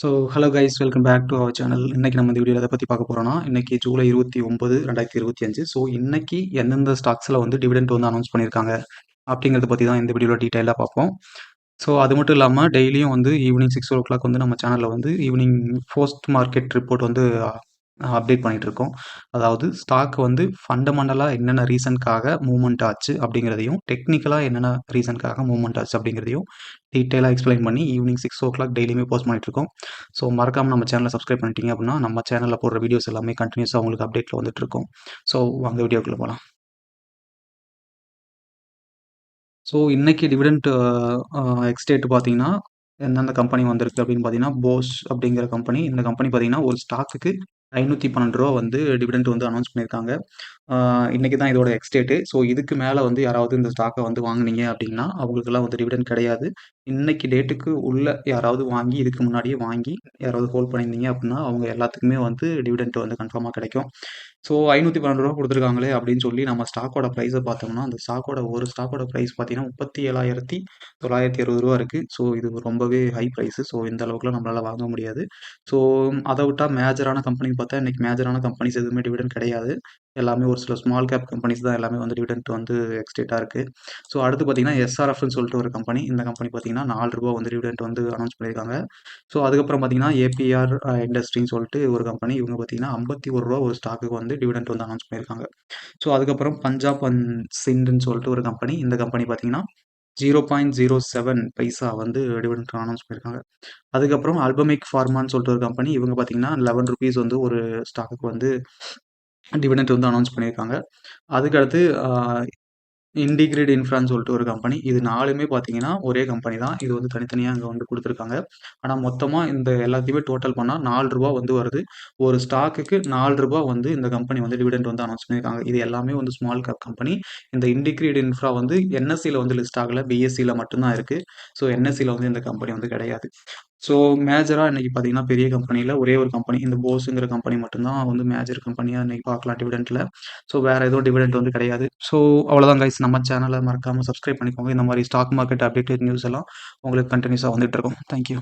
So hello guys welcome back to our channel இன்றைக்கி நம்ம இந்த வீடியோவில் அதை பற்றி பார்க்க போகிறோம்னா இன்றைக்கி ஜூலை இருபத்தி ஒம்பது ரெண்டாயிரத்தி இருபத்தி அஞ்சு. ஸோ இன்றைக்கி எந்தெந்த ஸ்டாக்ஸில் வந்து டிவிடெண்ட் வந்து அனௌன்ஸ் பண்ணியிருக்காங்க அப்படிங்கிறத பற்றி தான் இந்த வீடியோவில் டீட்டெயிலாக பார்ப்போம். ஸோ அது மட்டும் இல்லாமல் டெய்லியும் வந்து ஈவினிங் சிக்ஸ் ஓ கிளாக் வந்து நம்ம சேனலில் வந்து ஈவினிங் போஸ்ட் மார்க்கெட் ரிப்போர்ட் வந்து அப்டேட் பண்ணிகிட்டு இருக்கோம் அதாவது ஸ்டாக் வந்து ஃபண்டமெண்டலாக என்னென்ன ரீசனுக்காக மூவ்மெண்ட் ஆச்சு அப்படிங்கிறதையும் டெக்னிக்கலாக என்னென்ன ரீசனுக்காக மூவ்மெண்ட் ஆச்சு அப்படிங்கிறதையும் டீட்டெயிலாக எக்ஸ்பிளைன் பண்ணி ஈவினிங் சிக்ஸ் ஓ கிளாக் டெய்லியுமே போஸ்ட் பண்ணிட்டு ஸோ மறக்காமல் நம்ம சேனலை சப்ஸ்கிரைப் பண்ணிட்டீங்க அப்படின்னா நம்ம சேனலில் போடுற வீடியோஸ் எல்லாமே கண்டினியூஸாக உங்களுக்கு அப்டேட்டில் வந்துட்டுருக்கோம் ஸோ வாங்க வீடியோக்குள்ளே போகலாம் ஸோ இன்றைக்கி டிவிடெண்ட் எக்ஸ்டேட் பார்த்தீங்கன்னா எந்தெந்த கம்பெனி வந்திருக்கு அப்படின்னு பார்த்தீங்கன்னா போஸ் அப்படிங்கிற கம்பெனி இந்த கம்பெனி பார்த்தீங்கன்னா ஒரு ஸ்டாக்குக்கு ஐநூற்றி பன்னெண்டு ரூபா வந்து டிவிடெண்ட் வந்து அனௌன்ஸ் பண்ணியிருக்காங்க. இன்றைக்கி தான் இதோட எக்ஸ்டேட்டு ஸோ இதுக்கு மேலே வந்து யாராவது இந்த ஸ்டாக்கை வந்து வாங்குனீங்க அப்படின்னா அவங்களுக்கெல்லாம் வந்து டிவிடெண்ட் கிடையாது. இன்னைக்கு டேட்டுக்கு உள்ள யாராவது வாங்கி இதுக்கு முன்னாடியே வாங்கி யாராவது ஹோல்ட் பண்ணியிருந்தீங்க அப்படின்னா அவங்க எல்லாத்துக்குமே வந்து டிவிடெண்ட் வந்து கன்ஃபார்மாக கிடைக்கும். ஸோ ஐநூற்றி பன்னெண்டு ரூபா கொடுத்துருக்காங்களே அப்படின்னு சொல்லி நம்ம ஸ்டாக்கோட ப்ரைஸை பார்த்தோம்னா அந்த ஸ்டாக்கோட ஒரு ஸ்டாக்கோட ப்ரைஸ் பார்த்தீங்கன்னா முப்பத்தி ஏழாயிரத்தி தொள்ளாயிரத்தி அறுபது ரூபா இருக்குது ஸோ இது ரொம்பவே ஹை ப்ரைஸு ஸோ இந்த அளவுக்குலாம் நம்மளால் வாங்க முடியாது. ஸோ அதை விட்டால் மேஜரான கம்பெனி பார்த்தா இன்றைக்கி மேஜரான கம்பெனிஸ் எதுவுமே டிவிடெண்ட் கிடையாது. எல்லாமே ஒரு சில ஸ்மால் கேப் கம்பெனிஸ் தான் எல்லாமே வந்து டிவிடெண்ட் வந்து எக்ஸ்டேட்டாக இருக்குது ஸோ அடுத்து பார்த்தீங்கன்னா எஸ்ஆர்எஃப்னு சொல்லிட்டு ஒரு கம்பெனி இந்த கம்பெனி பார்த்தீங்கன்னா நாலு ரூபா வந்து டிவிடெண்ட் வந்து அனௌன்ஸ் பண்ணியிருக்காங்க ஸோ அதுக்கப்புறம் பார்த்தீங்கன்னா ஏபிஆர் இண்டஸ்ட்ரின்னு சொல்லிட்டு ஒரு கம்பெனி இவங்க பார்த்தீங்கன்னா ஐம்பத்தி ஒரு ரூபா ஒரு ஸ்டாக்கு வந்து டிவிடெண்ட் வந்து அனௌன்ஸ் பண்ணியிருக்காங்க ஸோ அதுக்கப்புறம் பஞ்சாப் அண்ட் சிண்டுன்னு சொல்லிட்டு ஒரு கம்பெனி இந்த கம்பெனி பார்த்தீங்கன்னா zero point zero seven paisa வந்து டிவிடெண்ட் அனௌன்ஸ் பண்ணியிருக்காங்க அதுக்கப்புறம் அல்பமிக் ஃபார்மான்னு சொல்லிட்டு ஒரு கம்பெனி இவங்க பார்த்தீங்கன்னா லெவன் ருபீஸ் வந்து ஒரு ஸ்டாக்குக்கு வந்து டிவிடெண்ட் வந்து அனௌன்ஸ் பண்ணியிருக்காங்க. அதுக்கடுத்து இண்டிகிரேட் இன்ஃப்ரான்னு சொல்லிட்டு ஒரு கம்பெனி இது நாலுமே பார்த்தீங்கன்னா ஒரே கம்பெனி தான். இது வந்து தனித்தனியாக அங்கே வந்து கொடுத்துருக்காங்க. ஆனால் மொத்தமாக இந்த எல்லாத்தையுமே டோட்டல் பண்ணால் நாலு ரூபா வந்து வருது. ஒரு ஸ்டாக்குக்கு நாலு ரூபா வந்து இந்த கம்பெனி வந்து டிவிடெண்ட் வந்து அனௌன்ஸ் பண்ணியிருக்காங்க. இது எல்லாமே வந்து ஸ்மால் கேப் கம்பெனி இந்த இண்டிகிரேட் இன்ஃப்ரா வந்து என்எஸ்சியில் வந்து லிஸ்ட் ஆகலை. பிஎஸ்சியில் மட்டும்தான் இருக்குது ஸோ என்எஸ்சியில் வந்து இந்த கம்பெனி வந்து கிடையாது. ஸோ மேஜராக இன்றைக்கி பார்த்தீங்கன்னா பெரிய கம்பெனியில் ஒரே ஒரு கம்பெனி இந்த போஸுங்கிற கம்பெனி மட்டும்தான் வந்து மேஜர் கம்பெனியாக இன்றைக்கி பார்க்கலாம் டிவிடெண்ட்டில் ஸோ வேறு எதுவும் டிவிடெண்ட் வந்து கிடையாது. ஸோ அவ்வளோதான் கைஸ் நம்ம சேனலை மறக்காமல் சப்ஸ்கிரைப் பண்ணிக்கோங்க. இந்த மாதிரி ஸ்டாக் மார்க்கெட் அப்டேட்டட் நியூஸ் எல்லாம் உங்களுக்கு கண்டினியூஸாக வந்துட்டு இருக்கும். தேங்க்யூ